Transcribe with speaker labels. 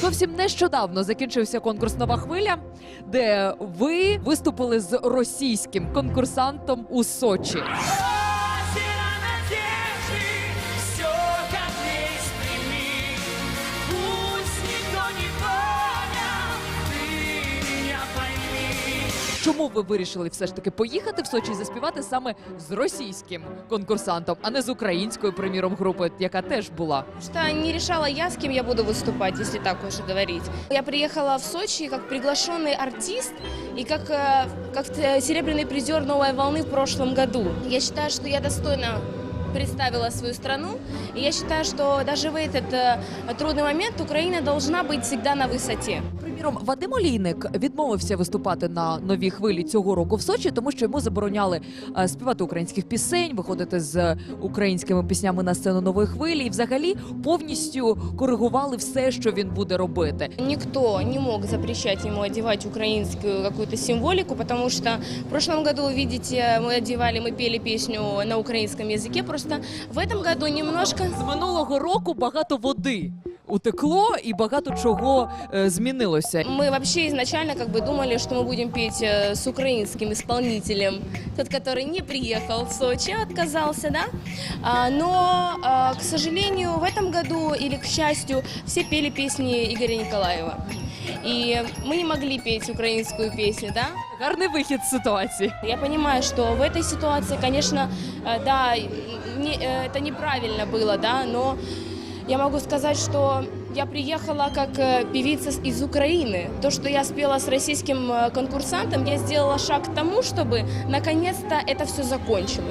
Speaker 1: Зовсім нещодавно закінчився конкурс Нова хвиля, де ви виступили з російським конкурсантом у Сочі. Чому ви вирішили все ж таки поїхати в Сочі і заспівати саме з російським конкурсантом, а не з українською, приміром, групою, яка теж була?
Speaker 2: Что не решала я, с кем я буду выступать, если так уж говорить. Я приехала в Сочи как приглашенный артист и как, э, как э, серебряный призер «Новой волны» в прошлом году. Я считаю, что я достойно представила свою страну. И я считаю, что даже в этот э, трудный момент Украина должна быть всегда на высоте.
Speaker 1: Приміром, Вадим Олійник відмовився виступати на новій хвилі цього року в Сочі, тому що йому забороняли е, співати українських пісень, виходити з українськими піснями на сцену нової хвилі, і взагалі повністю коригували все, що він буде робити.
Speaker 2: Никто не мог запрещать ему одевать украинскую какую-то символику, потому что в прошлом году, вы видите, мы одевали, мы пели песню на украинском языке, просто в этом году немножко...
Speaker 1: З минулого року багато води утекло і багато чого е, змінилося.
Speaker 2: Мы вообще изначально как бы думали, что мы будем петь э, с украинским исполнителем, тот, который не приехал в Сочи, отказался, да. А, но, а, к сожалению, в этом году или к счастью, все пели песни Игоря Николаева. И мы не могли петь украинскую песню, да.
Speaker 1: Гарний вихід з ситуації.
Speaker 2: Я понимаю, что в этой ситуации, конечно, э, да, не- э, это неправильно было, да, но я могу сказать, что я приехала как э, певица с- из Украины. То, что я спела с российским э, конкурсантом, я сделала шаг к тому, чтобы наконец-то это все закончилось.